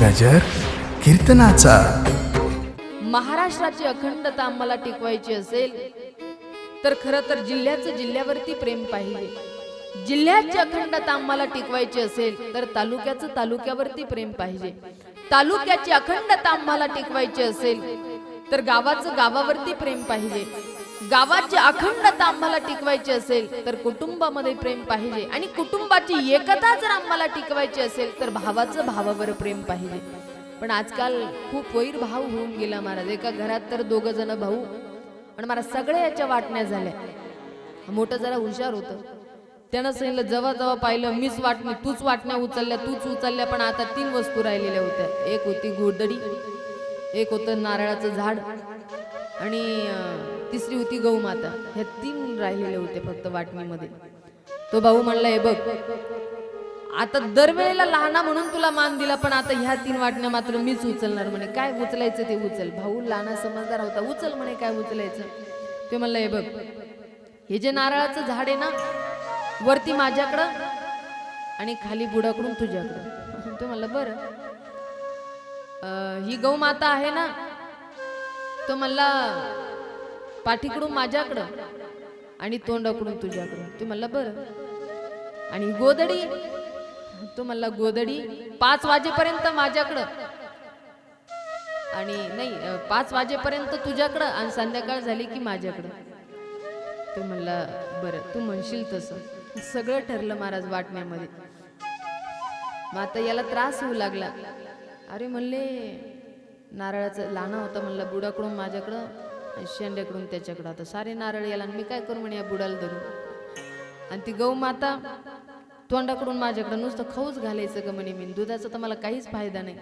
गजर कीर्तनाचा. महाराष्ट्राची अखंडता आम्हाला टिकवायची असेल तर खरं तर जिल्ह्याचं जिल्ह्यावरती प्रेम पाहिजे. जिल्ह्याची अखंडता आम्हाला टिकवायची असेल तर तालुक्याचं तालुक्यावरती प्रेम पाहिजे. तालुक्याची अखंडता आम्हाला टिकवायची असेल तर गावाचं गावावरती प्रेम पाहिजे. गावाची अखंडता आम्हाला टिकवायची असेल तर कुटुंबामध्ये प्रेम पाहिजे. आणि कुटुंबाची एकता जर आम्हाला टिकवायची असेल तर भावाचं भावावर प्रेम पाहिजे. पण आजकाल खूप वैर भाव होऊन गेला महाराज. एका घरात तर दोघ जण भाऊ. आणि मला सगळ्या याच्या वाटण्या झाल्या. मोठं जरा हुशार होतं. त्यानं सांगितलं जवळ जवळ पाहिलं मीच वाटणी तूच वाटण्या उचलल्या तूच उचलल्या पण आता तीन वस्तू राहिलेल्या होत्या. एक होती गोडदडी एक होतं नारळाचं झाड आणि तिसरी होती गौमाता ह्या तीन राहिलेले होते फक्त वाटणीमध्ये. तो भाऊ म्हणला हे बघ आता दरवेळेला लहाना म्हणून तुला मान दिला पण आता ह्या तीन वाटण्या मात्र मीच उचलणार म्हणे. काय उचलायचं ते उचल. भाऊ लहाना समजदार होता. उचल म्हणे काय उचलायचं. ते म्हणलं हे बघ हे जे नारळाचं झाड आहे ना वरती माझ्याकडं आणि खाली बुडाकडून तुझ्याकडं. ते म्हणलं बरं. ही गौ माता आहे ना तो म्हणला पाठीकडून माझ्याकडं आणि तोंडाकडून तुझ्याकडं तू म्हणला बरं. आणि गोदडी तो म्हणला गोदडी पाच वाजेपर्यंत माझ्याकडं. आणि नाही पाच वाजेपर्यंत तुझ्याकडं आणि संध्याकाळ झाली की माझ्याकडं. तो म्हणला बरं तू म्हणशील तसं. सगळं ठरलं महाराज वाटण्यामध्ये. मग आता याला त्रास होऊ लागला. अरे म्हणले नारळाचं लहाना होतं. म्हणलं बुडाकडून माझ्याकडं शेंड्याकडून त्याच्याकडं. आता सारे नारळ याला आणि मी काय करू म्हणे या बुडाला धरून? आणि ती गौ माता तोंडाकडून माझ्याकडं नुसतं खाऊच घालायचं ग म्हणे मी. दुधाचा तर मला काहीच फायदा नाही.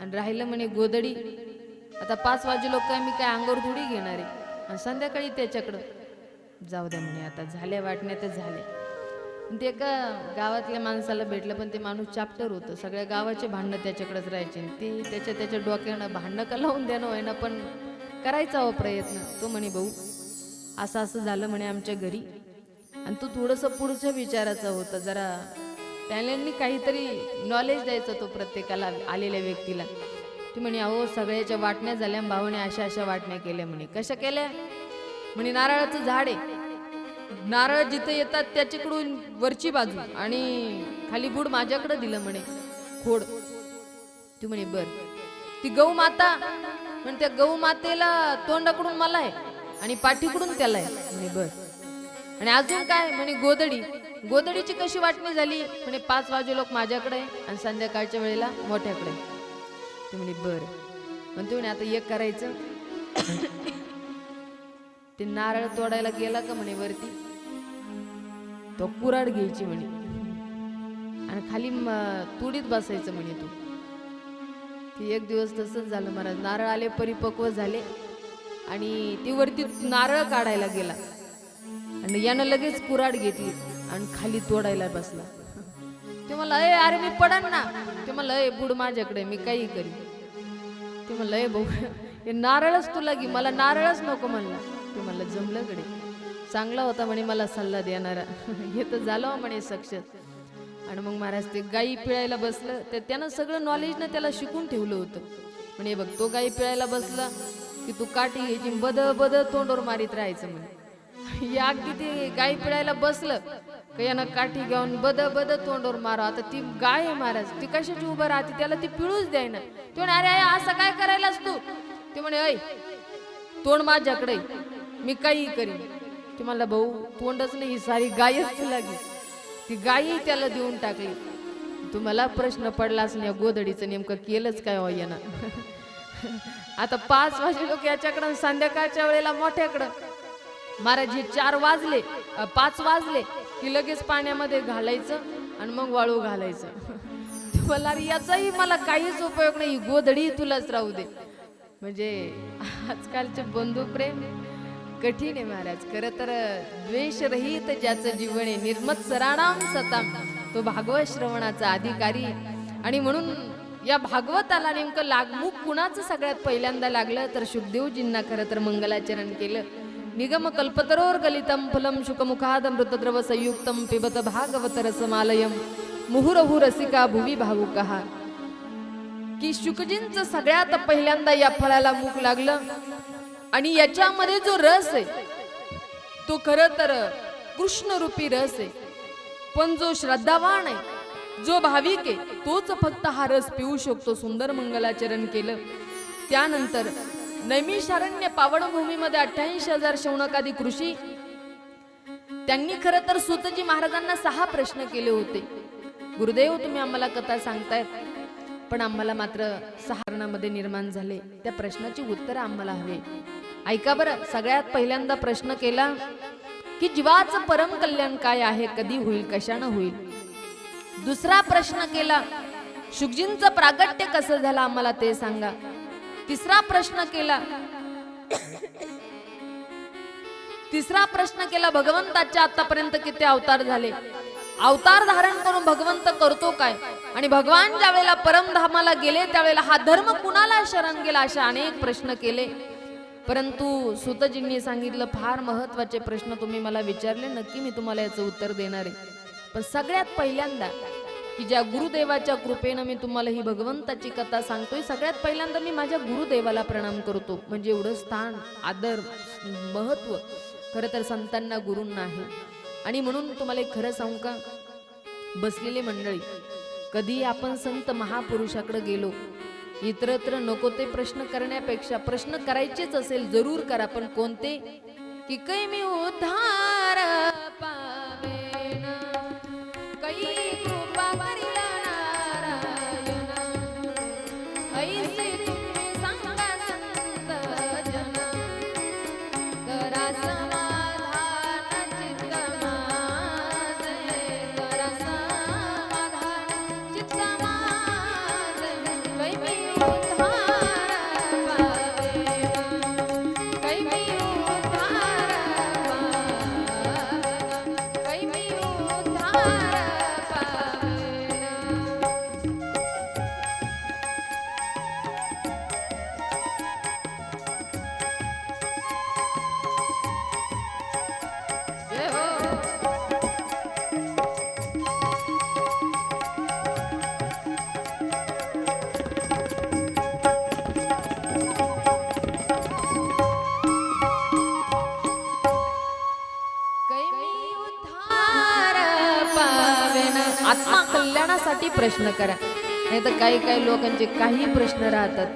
आणि राहिलं म्हणे गोदडी आता पाच वाजे लोक काय मी काय अंगावर थोडी घेणार आहे? आणि संध्याकाळी त्याच्याकडं. जाऊ द्या म्हणे आता झाल्या वाटण्या तर झाल्या. ते एका गावातल्या माणसाला भेटलं पण ते माणूस चाप्टर होतं. सगळ्या गावाचे भांडणं त्याच्याकडेच राहायचे. आणि ते त्याच्या त्याच्या डोक्यानं भांडणं का लावून देणं होईना पण करायचा हो प्रयत्न. तो म्हणे भाऊ असं असं झालं म्हणे आमच्या घरी. आणि तू थोडंसं पुढच्या विचाराचा होता. जरा त्यांनी काहीतरी नॉलेज द्यायचं तो प्रत्येकाला आलेल्या व्यक्तीला. ती म्हणे अहो सगळ्याच्या वाटण्या झाल्या आणि भावाने अशा अशा वाटण्या केल्या म्हणे. कशा केल्या? म्हणे नारळाचं झाड आहे. नारळ जिथे येतात त्याच्याकडून वरची बाजू आणि खाली गुड माझ्याकडे दिलं म्हणे खोड. ती म्हणे बर. ती गौ माता म्हणे त्या गौ मातेला तोंडाकडून मला आहे आणि पाठीकडून त्याला आहे म्हणे बर आणि अजून काय? म्हणे गोदडी गोदडीची कशी वाटणी झाली? म्हणे पाच वाजे लोक माझ्याकडे आणि संध्याकाळच्या वेळेला मोठ्याकडे ते म्हणे बर. म्हणतो म्हणे आता एक करायचं. ते नारळ तोडायला गेला का म्हणे वरती? तो कुराड घ्यायची म्हणे. आणि खाली तुडीत बसायचं म्हणे तू. की एक दिवस तसंच झालं महाराज. नारळ आले परिपक्व झाले आणि ती वरती नारळ काढायला गेला. आणि यानं लगेच कुराड घेतली आणि खाली तोडायला बसला. ते मला अय अरे मी पडन ना. ते मला अय बुड माझ्याकडे मी काही करी ते म्हणलं अय भाऊ हे नारळच तुला घे. मला नारळच नको म्हणला. ते म्हणलं जमलं कडे चांगला होता म्हणे मला सल्ला देणारा. हे तर झालं म्हणे सक्षत आणि मग महाराज ते गाई पिळायला बसलं. तर त्यानं सगळं नॉलेजनं त्याला शिकून ठेवलं होतं. म्हणे बघ तो गाई पिळायला बसला की तू काठी घ्यायची बद बद तोंडवर मारीत राहायचं म्हणे. या अगदी ते गाई पिळायला बसलं का यानं काठी घेऊन बद बद तोंडवर मारा. आता ती गाय आहे महाराज ती कशाची उभं राहते? त्याला ती पिळूच द्यायना ते म्हणे अरे असं काय करायलाच तू? ते म्हणे ऐ तोंड माझ्याकडे मी काही करीन. ते म्हणला भाऊ तोंडच नाही ही सारी गायच तुला घे ती गायी त्याला देऊन टाकली. तुम्हाला प्रश्न पडलाच नाही या गोधडीचं नेमकं केलंच काय हो यानं? आता पाच वाजे लोक याच्याकडं संध्याकाळच्या वेळेला मोठ्याकडं. महाराज हे चार वाजले पाच वाजले की लगेच पाण्यामध्ये घालायचं आणि मग वाळू घालायचं. तुम्हाला याचाही मला काहीच उपयोग नाही गोधडी तुलाच राहू दे. म्हणजे आजकालचे बंधू प्रेम कठीण आहे महाराज. खरं तर द्वेषरहित ज्याचं जीवन आहे निर्मत सराणाम सताम तो भागवत श्रवणाचा अधिकारी. आणि म्हणून या भागवताला नेमकं लागमुख कुणाचं सगळ्यात पहिल्यांदा लागलं? तर शुभदेवजींना खरं तर मंगलाचरण केलं. निगम कल्पतरोर गलितम फलम शुकमुखाद मृतद्रव संयुक्तम पिबत भागवत रसमालयम मुहुरहु रसिका भुवी भावुकहा की शुकजींचं सगळ्यात पहिल्यांदा या फळाला मुख लागलं? आणि याच्यामध्ये जो रस आहे तो खर तर कृष्णरूपी रस आहे. पण जो श्रद्धावान आहे जो भाविक आहे तोच फक्त हा रस पिऊ शकतो सुंदर मंगलाचरण केलं. त्यानंतर नैमिषारण्य पावनभूमीमध्ये अठ्ठ्याऐंशी हजार शौनकादी कृषी त्यांनी खरं तर सुतजी महाराजांना सहा प्रश्न केले होते. गुरुदेव तुम्ही आम्हाला कथा सांगतायत पण आम्हाला मात्र सहारणामध्ये निर्माण झाले. त्या प्रश्नाची उत्तरं आम्हाला हवे ऐका बरं सगळ्यात पहिल्यांदा प्रश्न केला की जीवाचं परम कल्याण काय आहे? कधी होईल कशानं होईल? दुसरा प्रश्न केला शुकजींचं प्रागट्य कसं झालं आम्हाला ते सांगा. तिसरा प्रश्न केला तिसरा प्रश्न केला भगवंताच्या आतापर्यंत किती अवतार झाले? अवतार धारण करून भगवंत करतो काय? आणि भगवान ज्या वेळेला परमधामाला गेले त्यावेळेला हा धर्म कुणाला शरण गेला असे अनेक प्रश्न केले. परंतु सुतजींनी सांगितलं फार महत्त्वाचे प्रश्न तुम्ही मला विचारले नक्की मी तुम्हाला याचं उत्तर देणार आहे. पण सगळ्यात पहिल्यांदा की ज्या गुरुदेवाच्या कृपेनं मी तुम्हाला ही भगवंताची कथा सांगतोय सगळ्यात पहिल्यांदा मी माझ्या गुरुदेवाला प्रणाम करतो. म्हणजे एवढं स्थान आदर महत्त्व खरं तर संतांना गुरूंना आहे. आणि म्हणून तुम्हाला एक खरं सांगू का? बसलेली मंडळी कधी आपण संत महापुरुषाकडे गेलो इतरत्र नको ते प्रश्न करण्यापेक्षा प्रश्न करायचेच असेल जरूर करा. पण कोणते? की कै मी उद्धार कल्याणासाठी प्रश्न करा. नाही तर काही काही लोकांचे काही प्रश्न राहतात.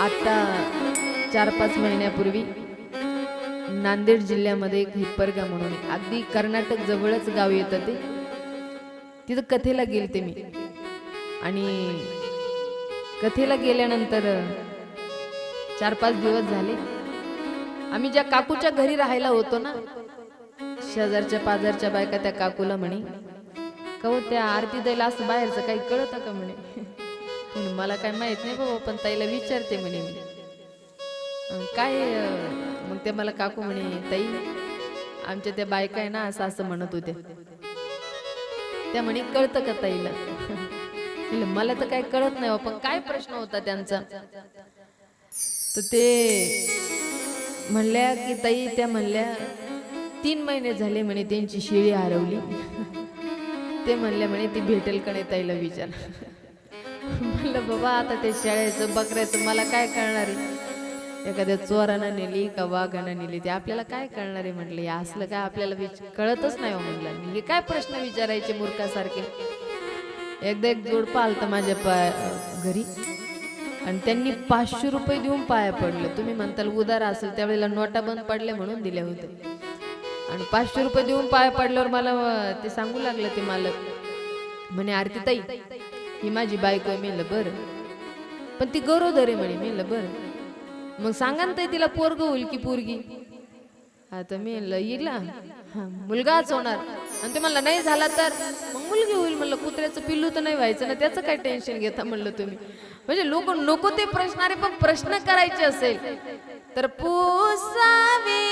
आता चार पाच महिन्यापूर्वी नांदेड जिल्ह्यामध्ये एक हिप्परगा म्हणून अगदी कर्नाटक जवळच गाव येतं ते. तिथं कथेला गेलते मी. आणि कथेला गेल्यानंतर चार पाच दिवस झाले. आम्ही ज्या काकूच्या घरी राहायला होतो ना शेजारच्या पाजारच्या बायका त्या काकूला म्हणे का हो, त्या आरती द्यायला असं बाहेरचं काही कळतं का म्हणे? मला काय माहीत नाही बाबा पण ताईला विचारते म्हणे मी. काय मग ते मला काकू म्हणे ताई आमच्या त्या बायका आहे ना असं असं म्हणत होत्या. त्या म्हणे कळतं का ताईला? मला तर काय कळत नाही पण काय प्रश्न होता त्यांचा? तर ते म्हणल्या की ताई त्या म्हणल्या तीन महिने झाले म्हणे त्यांची शिळी हरवली. ते म्हणले म्हणे ती भेटेल का नाही ताईला विचार. म्हणलं बाबा आता ते शाळेचं बकऱ्याचं मला काय कळणार आहे? एखाद्या चोरानं नेली का वाघानं नेली? ते आपल्याला काय कळणार आहे? म्हटलं हे असलं काय आपल्याला विच कळतच नाही हो म्हटलं हे काय प्रश्न विचारायचे मूर्खासारखे? एकदा एक जोडपं आलतं माझ्या पाय घरी. आणि त्यांनी पाचशे रुपये देऊन पाया पडलं. तुम्ही म्हणताल उदार असेल त्यावेळेला नोटा बंद पडल्या म्हणून दिल्या होत्या. आणि पाचशे रुपये देऊन पाय पडल्यावर मला ते सांगू लागलं ते मालक. म्हणे आरती ताई ही माझी बायको आहे मेलं बरं. पण ती गरोदर आहे म्हणे मेलं बरं. मग सांगा ना ताई तिला पोरग होईल की पोरगी? आता मी येईल मुलगाच होणार. आणि ते म्हणलं नाही झाला तर? मग मुलगी होईल म्हणलं कुत्र्याचं पिल्लू तर नाही व्हायचं ना त्याचं काय टेन्शन घेता म्हणलं तुम्ही. म्हणजे लोक नको ते प्रश्नारे पण प्रश्न करायचे असेल तर पुसावी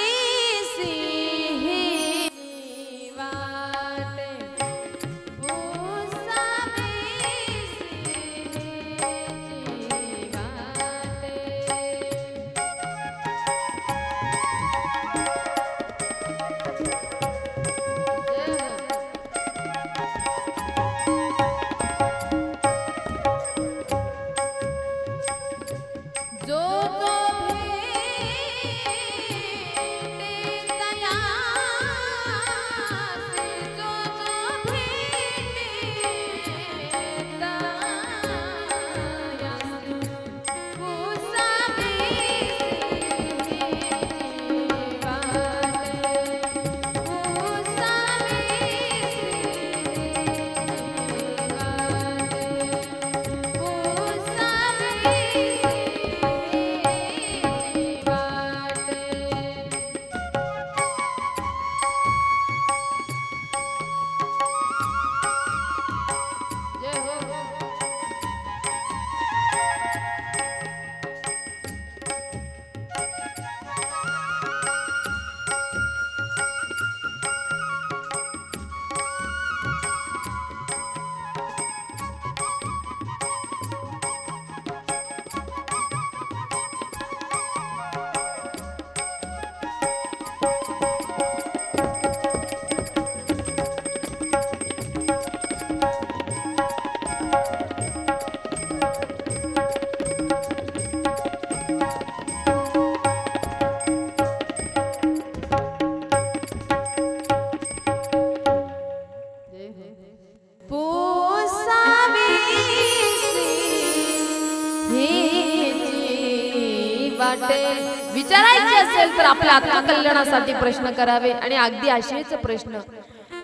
तर आपल्या आत्मकल्याणासाठी प्रश्न करावे आणि अगदी असेच प्रश्न.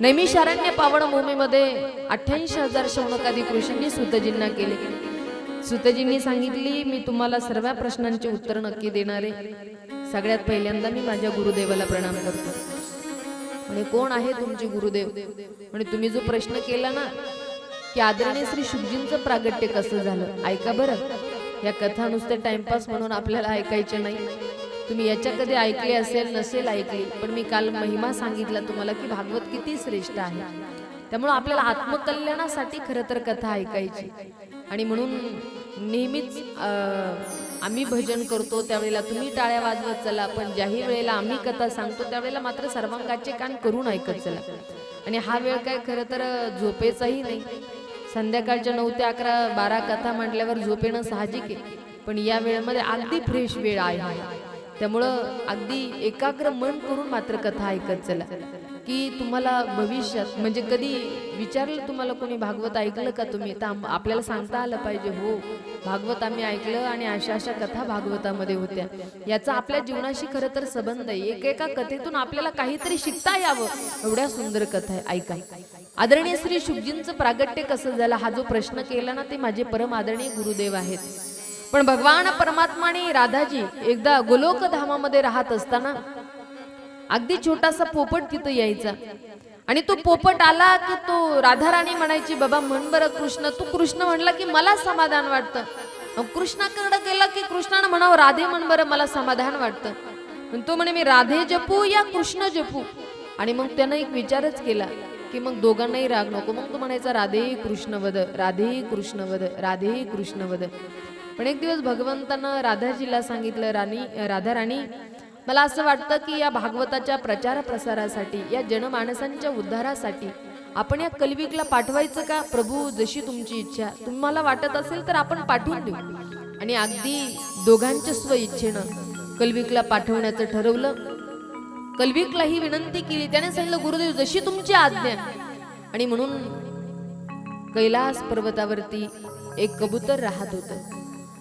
नैमिषारण्य पावन भूमीमध्ये अठ्ठ्याऐंशी हजार शौनकाधिक ऋषींनी सुतजींना केले. सुतजींनी सांगितली मी तुम्हाला सर्व प्रश्नांची उत्तर नक्की देणार आहे. सगळ्यात पहिल्यांदा मी माझ्या गुरुदेवाला प्रणाम करतो. म्हणे कोण आहे तुमचे गुरुदेव? म्हणे तुम्ही जो प्रश्न केला ना की आदरणीय श्री शुभजींचं प्रागट्य कसं झालं? ऐका बरं. या कथा नुसते टाइमपास म्हणून आपल्याला ऐकायचे नाही. तुम्ही याच्या कधी ऐकले असेल नसेल ऐकली पण मी काल महिमा सांगितला तुम्हाला की भागवत किती श्रेष्ठ आहे. त्यामुळे आपल्याला आत्मकल्याणासाठी खरं तर कथा ऐकायची. आणि म्हणून नेहमीच आम्ही भजन करतो त्यावेळेला तुम्ही टाळ्या वाजवत चला पण ज्याही वेळेला आम्ही कथा सांगतो त्यावेळेला मात्र सर्वांगाचे कान करून ऐकत चला. आणि हा वेळ काय खरं तर झोपेचाही नाही. संध्याकाळच्या नऊ ते अकरा बारा कथा म्हटल्यावर झोपेनं साहजिक आहे. पण या वेळेमध्ये अगदी फ्रेश वेळ आहे. त्यामुळं अगदी एकाग्र मन करून मात्र कथा ऐकत चला. की तुम्हाला भविष्यात म्हणजे कधी विचारलं तुम्हाला कोणी भागवत ऐकलं का तुम्ही? तर आपल्याला सांगता आलं पाहिजे हो भागवत आम्ही ऐकलं आणि अशा अशा कथा भागवतामध्ये होत्या. याचा आपल्या जीवनाशी खरं तर संबंध आहे. एकेका कथेतून आपल्याला काहीतरी शिकता यावं एवढ्या सुंदर कथा आहे. ऐका. आदरणीय श्री शुभजींचं प्रागट्य कसं झालं हा जो प्रश्न केला ना ते माझे परम आदरणीय गुरुदेव आहेत. पण भगवान परमात्माने राधाजी एकदा गोलोक धामामध्ये राहत असताना अगदी छोटासा पोपट तिथं यायचा. आणि तो पोपट आला की तो राधाराणी म्हणायची बाबा म्हण बरं कृष्ण. तू कृष्ण म्हणला की मला समाधान वाटतं. मग कृष्णाकडे गेला की कृष्णानं म्हणावं राधे म्हण बरं मला समाधान वाटतं. पण तो म्हणे मी राधे जपू या कृष्ण जपू? आणि मग त्यानं एक विचारच केला की मग दोघांनाही राग नको. मग तो म्हणायचा राधे कृष्ण वद राधे कृष्ण वद राधे कृष्ण वद. पण एक दिवस भगवंतानं राधाजीला सांगितलं राणी राधा राणी मला असं वाटतं की या भागवताच्या प्रचार प्रसारासाठी या जनमानसांच्या उद्धारासाठी आपण या कलविकला पाठवायचं का? प्रभू जशी तुमची इच्छा. तुम्हाला वाटत असेल तर आपण पाठवून देऊ. आणि अगदी दोघांच्या स्व इच्छेनं कलविकला पाठवण्याचं ठरवलं. कलविकला ही विनंती केली. त्याने सांगितलं गुरुदेव जशी तुमची आज्ञा. आणि म्हणून कैलास पर्वतावरती एक कबूतर राहत होतं.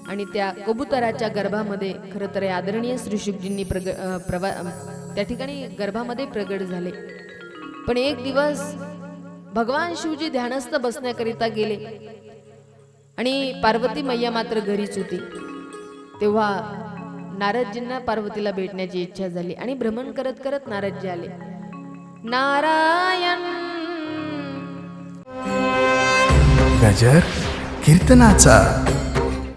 आणि त्या कबुतराच्या गर्भामध्ये खरं तर आदरणीय श्री शुकजींनी प्रग प्रवा त्या ठिकाणी गर्भामध्ये प्रगट झाले. पण एक दिवस भगवान शिवजी ध्यानस्थ बसण्याकरिता गेले आणि पार्वती मैया मात्र घरीच होती. तेव्हा नारदजींना पार्वतीला भेटण्याची इच्छा झाली आणि भ्रमण करत करत नारदजी आले. नारायण! गजर कीर्तनाचा